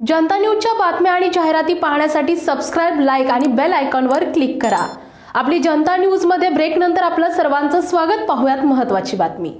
जनता न्यूजच्या बातम्या आणि जाहिराती पाहण्यासाठी सबस्क्राईब लाईक आणि बेल आयकॉनवर क्लिक करा. आपली जनता न्यूजमध्ये ब्रेकनंतर आपलं सर्वांचं स्वागत. पाहूयात महत्त्वाची बातमी.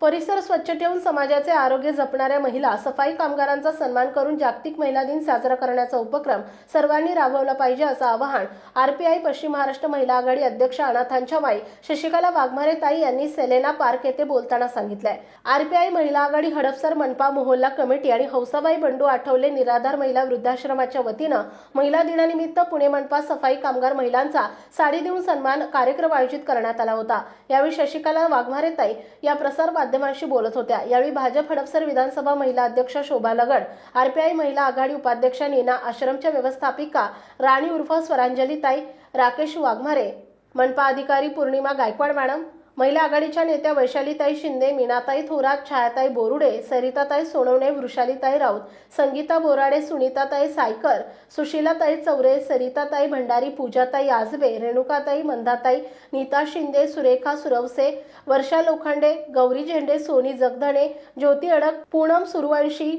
परिसर स्वच्छ ठेवून समाजाचे आरोग्य जपणाऱ्या महिला सफाई कामगारांचा सन्मान करून जागतिक महिला दिन साजरा करण्याचा उपक्रम सर्वांनी राबवला पाहिजे असं आवाहन आरपीआय पश्चिम महाराष्ट्र महिला आघाडी अध्यक्ष अनाथांच्या माई शशिकला वाघमारे ताई यांनी सेलेना पार्क येथे बोलताना सांगितलंय. आरपीआय महिला आघाडी हडपसर मनपा मोहल्ला कमिटी आणि हौसाबाई बंडू आठवले निराधार महिला वृद्धाश्रमाच्या वतीनं महिला दिनानिमित्त पुणे मनपा सफाई कामगार महिलांचा साडी देऊन सन्मान कार्यक्रम आयोजित करण्यात आला होता. यावेळी शशिकला वाघमारे ताई या प्रसार माध्यमांशी बोलत होत्या. यावेळी भाजप हडपसर विधानसभा महिला अध्यक्ष शोभा लगड आरपीआय महिला आघाडी उपाध्यक्ष नीना आश्रमच्या व्यवस्थापिका राणी उर्फ स्वरांजली ताई राकेश वाघमारे मनपा अधिकारी पौर्णिमा गायकवाड मॅडम महिला आघाडीच्या नेत्या वैशालीताई शिंदे मीनाताई थोरात छायाताई बोरुडे सरिताताई सोनवणे वृषालीताई राऊत संगीता बोराडे सुनीताताई सायकर सुशीलाताई चौरे सरिताताई भंडारी पूजाताई आजबे रेणुकाताई मंदाताई नीता शिंदे सुरेखा सुरवसे वर्षा लोखंडे गौरी झेंडे सोनी जगधणे ज्योती अडक पूनम सुरवंशी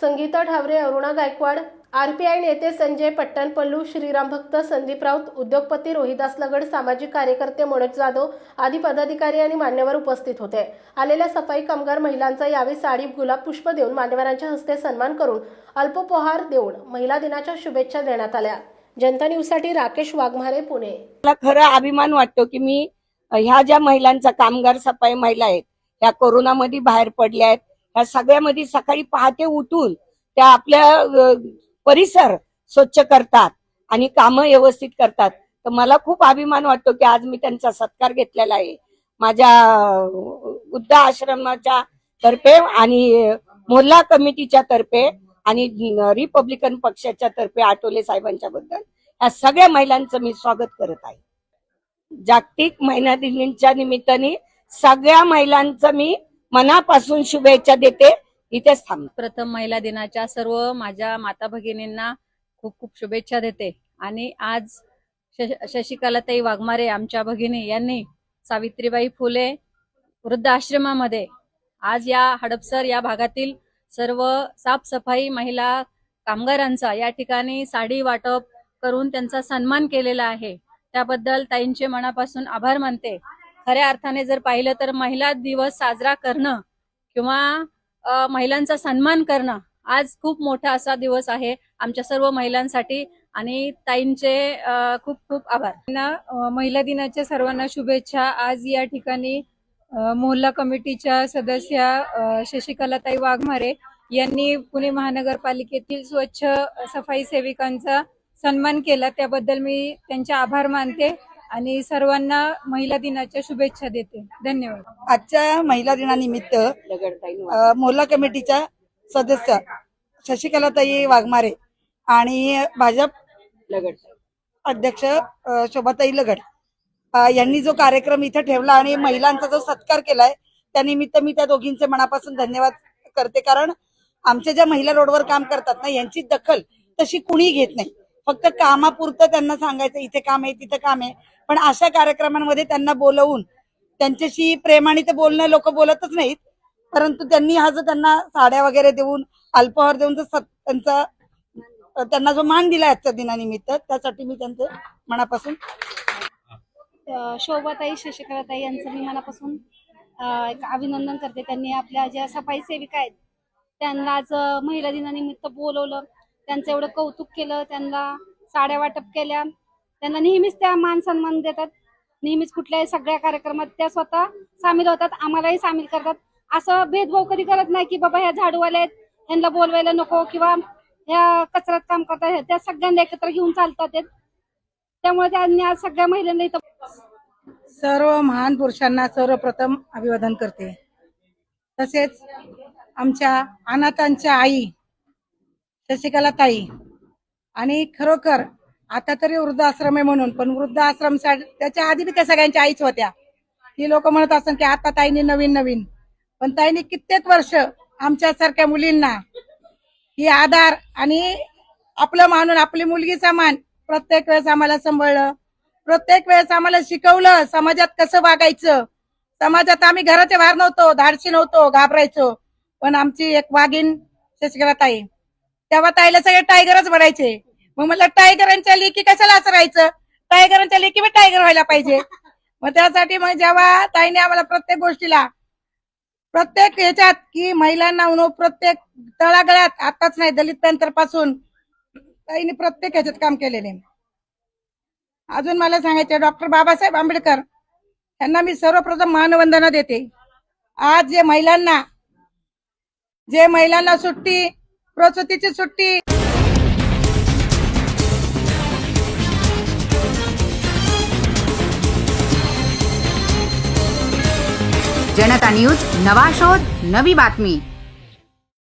संगीता ठावरे अरुणा गायकवाड आरपीआय नेते संजय पट्टणपल्लू श्रीराम भक्त संदीप राऊत उद्योगपती रोहिदास लगड सामाजिक कार्यकर्ते मनोज जाधव आदी पदाधिकारी आणि मान्यवर उपस्थित होते. आलेल्या सफाई कामगार महिलांचा यावेळी साडी गुलाब पुष्प देऊन मान्यवरांच्या हस्ते सन्मान करून अल्पोपहार देऊन महिला दिनाच्या शुभेच्छा देण्यात आल्या. जनता न्यूजसाठी राकेश वाघमारे पुणे. मला खरा अभिमान वाटतो की मी ह्या ज्या महिलांचा कामगार सफाई महिला आहेत ह्या कोरोनामध्ये बाहेर पडल्या आहेत ह्या सगळ्यामध्ये सकाळी पहाटे उठून त्या आपल्या परिसर स्वच्छ करतात आणि कामं व्यवस्थित करतात. तर मला खूप अभिमान वाटतो की आज मी त्यांचा सत्कार घेतलेला आहे. माझ्या बुद्ध आश्रमाच्या तर्फे आणि मोहल्ला कमिटीच्या तर्फे आणि रिपब्लिकन पक्षाच्या तर्फे आठवले साहेबांच्या बद्दल या सगळ्या महिलांचं मी स्वागत करत आहे. जागतिक महिला दिनीच्या निमित्ताने सगळ्या महिलांचं मी मनापासून शुभेच्छा देते. इथेच थांब प्रथम महिला दिनाच्या सर्व माझ्या माता भगिनींना खूप खूप शुभेच्छा देते. आणि आज शशिकलाताई वाघमारे आमच्या भगिनी यांनी सावित्रीबाई फुले वृद्ध आश्रमामध्ये आज या हडपसर या भागातील सर्व साफसफाई महिला कामगारांचा या ठिकाणी साडी वाटप करून त्यांचा सन्मान केलेला आहे. त्याबद्दल ताईंचे मनापासून आभार मानते. खऱ्या अर्थाने जर पाहिलं तर महिला दिवस साजरा करणं किंवा महिलांचा सन्मान करणं आज खूप मोठा असा दिवस आहे. आमच्या सर्व महिलांसाठी आणि ताईंचे खूप खूप आभार. महिला दिनाच्या सर्वांना शुभेच्छा. आज या ठिकाणी मोहल्ला कमिटीच्या सदस्या शशिकलाताई वाघमारे यांनी पुणे महानगरपालिकेतील स्वच्छ सफाई सेविकांचा सन्मान केला. त्याबद्दल मी त्यांचे आभार मानते. आणि सर्वांना महिला दिनाच्या शुभेच्छा देते. धन्यवाद. आजच्या महिला दिनानिमित्त मोहल्ला कमिटीच्या सदस्य शशिकलाताई वाघमारे आणि भाजप अध्यक्ष शोभाताई लगड यांनी जो कार्यक्रम इथे ठेवला आणि महिलांचा जो सत्कार केलाय त्यानिमित्त मी त्या दोघींचे मनापासून धन्यवाद करते. कारण आमच्या ज्या महिला रोडवर काम करतात ना यांची दखल तशी कुणी घेत नाही. फक्त कामापुरतं त्यांना सांगायचं इथे काम आहे तिथं काम आहे. पण अशा कार्यक्रमांमध्ये त्यांना बोलवून त्यांच्याशी प्रेमाने ते बोलणं लोक बोलतच नाहीत. परंतु त्यांनी हा जो त्यांना साड्या वगैरे देऊन अल्पहार देऊन जो त्यांचा त्यांना जो मान दिला आजच्या दिनानिमित्त त्यासाठी मी त्यांचे मनापासून शोभाताई शशिकलाताई यांचं मी मनापासून एक अभिनंदन करते. त्यांनी आपल्या ज्या सफाई सेविका आहेत त्यांना आज महिला दिनानिमित्त बोलवलं. त्यांचं एवढं कौतुक केलं त्यांना साड्या वाटप केल्या. त्यांना नेहमीच त्या मान सन्मान देतात. नेहमीच कुठल्याही सगळ्या कार्यक्रमात त्या स्वतः सामील होतात आम्हालाही सामील करतात. असं भेदभाव कधी करत नाही की बाबा ह्या झाडूवाल्या आहेत ह्यांना बोलवायला नको किंवा ह्या कचऱ्यात काम करतात त्या सगळ्यांना एकत्र घेऊन चालतात त्यामुळे त्यांनी आज सगळ्या महिलांना इथं सर्व महान पुरुषांना सर्वप्रथम अभिवादन करते. तसेच आमच्या अनाथांच्या आई शशिकला ताई. आणि खरोखर आता तरी वृद्धाश्रम आहे म्हणून पण वृद्धाश्रम सा- त्याच्या आधी बी त्या सगळ्यांच्या आईच होत्या. ती लोक म्हणत असत की आता ताईनी नवीन नवीन. पण ताईने कित्येक वर्ष आमच्यासारख्या मुलींना ही आधार आणि आपलं मानून आपली मुलगी समान प्रत्येक वेळेस आम्हाला सांभाळलं. प्रत्येक वेळेस आम्हाला शिकवलं समाजात कसं वागायचं. समाजात आम्ही घराच्या बाहेर नव्हतो धाडशी नव्हतो घाबरायचो. पण आमची एक वाघीण शशिकला ताई तेव्हा ताईला सगळे टायगरच बनायचे मग म्हटलं टायगरांच्या लेखी कशाला असं राहायचं? टायगरांच्या लेखी मी टायगर व्हायला पाहिजे. मग त्यासाठी मग जेव्हा ताईने आम्हाला प्रत्येक गोष्टीला प्रत्येक ह्याच्यात की महिलांना उनो प्रत्येक तळागळात आताच नाही दलित पॅंथरपासून ताईने प्रत्येक ह्याच्यात काम केलेले. अजून मला सांगायचे डॉक्टर बाबासाहेब आंबेडकर यांना मी सर्वप्रथम मानवंदना देते. आज जे महिलांना जे महिलांना सुट्टी प्रसूतीची सुट्टी. जनता न्यूज नवा शोध नवी बातमी.